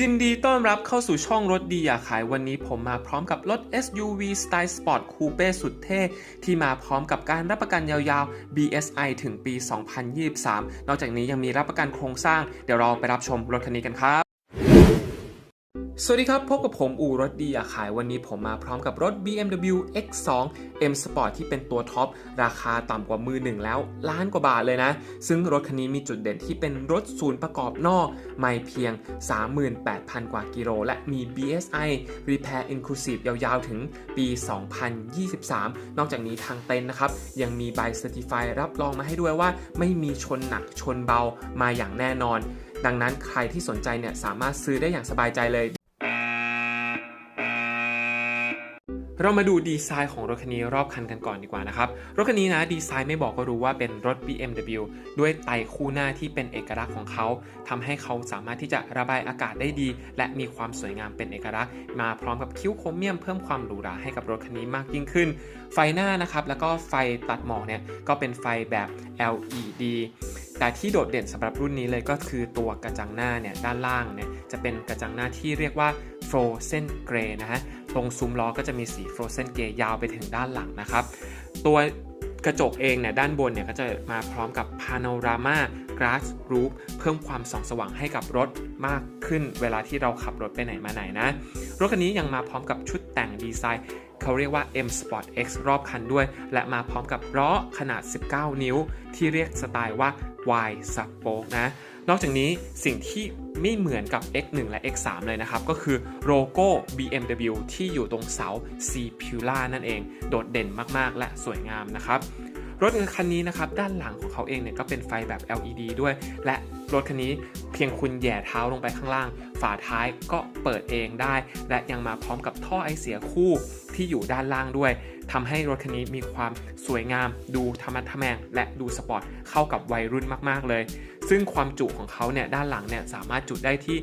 ยินดีต้อนรับเข้าสู่ช่องรถดีอยากขายวันนี้ผมมาพร้อมกับรถ SUV สไตล์สปอร์ตคูเป้สุดเท่ ที่มาพร้อมกับการรับประกันยาวๆ BSI ถึงปี 2023 นอกจากนี้ยังมีรับประกันโครงสร้าง เดี๋ยวเราไปรับชมรถคันนี้กันครับ สวัสดีครับ พบกับผมอู่รถดีอยากขายวันนี้ผมมาพร้อมกับรถ BMW X2 M Sport ที่เป็นตัวท็อป ราคาต่ำกว่ามือหนึ่งแล้ว ล้านกว่าบาทเลยนะ ซึ่งรถคันนี้มีจุดเด่นที่เป็นรถศูนย์ประกอบนอกไม่เพียง 38,000 กว่ากิโล และมี BSI Repair Inclusive ยาวๆ ถึงปี 2023 นอกจากนี้ทางเต็นท์นะครับ ยังมีใบ Certify รับรองมาให้ด้วยว่า ไม่มีชนหนักชนเบามาอย่างแน่นอนดังนั้นใครที่สนใจเนี่ยสามารถซื้อได้อย่างสบายใจเลย เรามาดูดีไซน์ของรถคันนี้รอบคันกันก่อนดีกว่านะครับ รถคันนี้นะดีไซน์ไม่บอกก็รู้ว่าเป็นรถ BMW ด้วยไตคู่หน้าที่เป็นเอกลักษณ์ของเขาทำให้เขาสามารถที่จะระบายอากาศได้ดี และมีความสวยงามเป็นเอกลักษณ์ มาพร้อมกับคิ้วโครเมียมเพิ่มความหรูหราให้กับรถคันนี้มากยิ่งขึ้น ไฟหน้านะครับแล้วก็ไฟตัดหมอกเนี่ยก็เป็นไฟแบบ LED แต่ที่โดดเด่นสำหรับรุ่นนี้เลยก็คือตัวกระจังหน้าเนี่ยด้านล่างเนี่ยจะเป็นกระจังหน้าที่เรียกว่า Frozen Grey นะฮะ ตรงซุ้มล้อก็จะมีสี Frozen Grey ยาวไปถึงด้านหลังนะครับ ตัวกระจกเองเนี่ยด้านบนเนี่ยก็จะมาพร้อมกับ Panorama Glass Roof เพิ่มความส่องสว่างให้กับรถมากขึ้นเวลาที่เราขับรถไปไหนมาไหนนะ รถคันนี้ยังมาพร้อมกับชุดแต่งดีไซน์เขาเรียกว่า M Sport X รอบคันด้วย และมาพร้อมกับล้อขนาด 19 นิ้ว ที่เรียกสไตล์ว่า Y Spoke นะ นอกจากนี้สิ่งที่ไม่เหมือนกับ X1 และ X3 เลยนะครับ ก็คือโลโก้ BMW ที่อยู่ตรงเสา C p u l a นั่นเอง โดดเด่นมาก ๆ และสวยงามนะครับ รถคันนี้นะครับด้านหลังของเขาเองเนี่ยก็เป็นไฟแบบ LED ด้วย และรถคันนี้เพียงคุณแหย่เท้าลงไปข้างล่าง ฝาท้ายก็เปิดเองได้ และยังมาพร้อมกับท่อไอเสียคู่ที่อยู่ด้านล่างด้วยทำให้รถคันนี้มีความสวยงาม ดูธรรมะทแมง และดูสปอร์ตเข้ากับวัยรุ่นมากๆเลย ซึ่งความจุของเขาเนี่ยด้านหลังเนี่ยสามารถจุได้ที่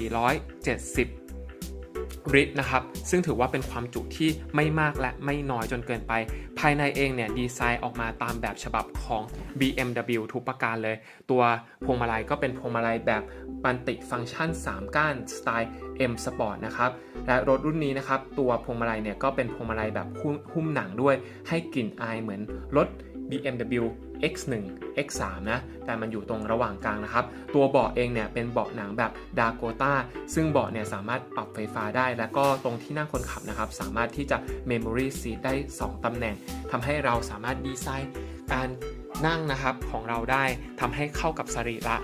470 ลิตรนะครับ ซึ่งถือว่าเป็นความจุที่ไม่มากและไม่น้อยจนเกินไป ภายในเองเนี่ยดีไซน์ออกมาตามแบบฉบับของ BMW ทุกประการเลย ตัวพวงมาลัยก็เป็นพวงมาลัยแบบบันติฟังก์ชัน 3 ก้านสไตล์ M Sport นะครับ และรถรุ่นนี้นะครับ ตัวพวงมาลัยเนี่ยก็เป็นพวงมาลัยแบบหุ้มหนังด้วย ให้กลิ่นอายเหมือนรถ BMW X1 X3 นะ แต่มันอยู่ตรงระหว่างกลางนะครับ ตัวเบาะเองเนี่ยเป็นเบาะหนังแบบ Dakota ซึ่งเบาะเนี่ยสามารถปรับไฟฟ้าได้ แล้วก็ตรงที่นั่งคนขับนะครับ สามารถที่จะ Memory Seat ได้ 2 ตำแหน่ง ทำให้เราสามารถดีไซน์การนั่งนะครับของเราได้ ทำให้เข้ากับสรีระ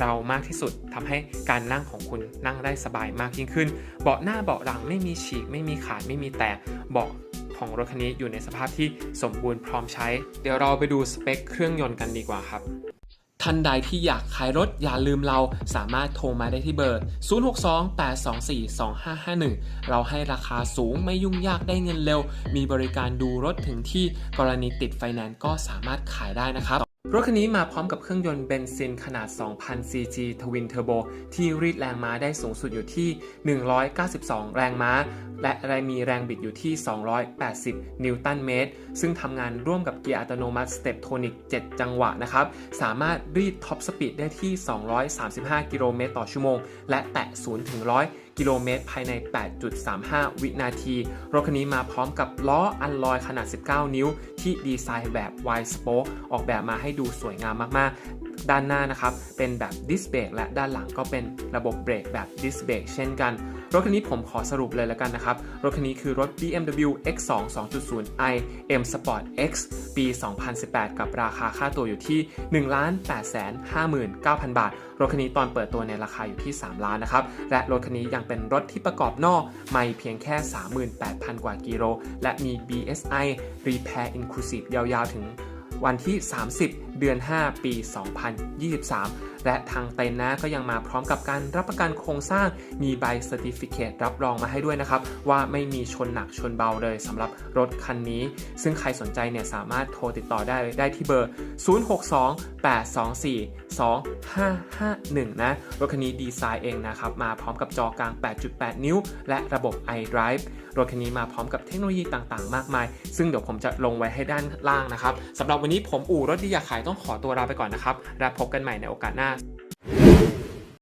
เรามากที่สุดทำให้การนั่งของคุณนั่งได้สบายมากยิ่งขึ้น เบาะหน้าเบาะหลังไม่มีฉีก ไม่มีขาดไม่มีแตกเบาะของรถคันนี้อยู่ในสภาพที่สมบูรณ์พร้อมใช้ เดี๋ยวเราไปดูสเปคเครื่องยนต์กันดีกว่าครับท่านใดที่อยากขายรถอย่าลืมเราสามารถโทรมาได้ที่เบอร์ 0628242551 เราให้ราคาสูงไม่ยุ่งยากได้เงินเร็ว มีบริการดูรถถึงที่กรณีติดไฟแนนซ์ก็สามารถขายได้นะครับ รถคันนี้มาพร้อมกับเครื่องยนต์เบนซินขนาด 2,000 cc Twin Turbo ที่รีดแรงม้าได้สูงสุดอยู่ที่ 192 แรงม้า และแรงมีแรงบิดอยู่ที่ 280 นิวตันเมตร ซึ่งทำงานร่วมกับเกียร์อัตโนมัติ Step Tonic 7จังหวะนะครับ สามารถรีดท็อปสปีดได้ที่ 235 กิโลเมตรต่อชั่วโมง และแตะ0ถึง100 กิโลเมตรภายใน 8.35 วินาที รถคันนี้มาพร้อมกับล้ออัลลอยขนาด 19 นิ้ว ที่ดีไซน์แบบ wide spoke ออกแบบมาให้ดูสวยงามมากๆ ด้านหน้านะครับ เป็นแบบดิสเบรกและด้านหลังก็เป็นระบบเบรกแบบดิสเบรกเช่นกัน รถคันนี้ผมขอสรุปเลยแล้วกันนะครับ รถคันนี้คือรถ BMW X2 2.0i M Sport X ปี 2018 กับราคาค่าตัวอยู่ที่ 1,859,000 บาท รถคันนี้ตอนเปิดตัวในราคาอยู่ที่ 3 ล้านนะครับ และรถคันนี้ยังเป็นรถที่ประกอบนอกไม่เพียงแค่ 38,000 กว่ากิโล และมี BSI Repair Inclusive ยาวๆถึง วันที่ 30 เดือน 5 ปี 2023 และทางเต็นนะก็ยังมาพร้อมกับการรับประกันโครงสร้างมีใบเซอร์ติฟิเคตรับรองมาให้ด้วยนะครับ ว่าไม่มีชนหนักชนเบาเลยสำหรับรถคันนี้ ซึ่งใครสนใจเนี่ยสามารถโทรติดต่อได้ได้ที่เบอร์ 8242551 นะ รถคันนี้ดีไซน์เองนะครับ มาพร้อมกับจอกลาง 8.8 นิ้ว และระบบ iDrive รถคันนี้มาพร้อมกับเทคโนโลยีต่างๆ มากมาย ซึ่งเดี๋ยวผมจะลงไว้ให้ด้านล่างนะครับสำหรับวันนี้ผมอู่รถดีอยากขายต้องขอตัวลาไปก่อนนะครับ และพบกันใหม่ในโอกาสหน้า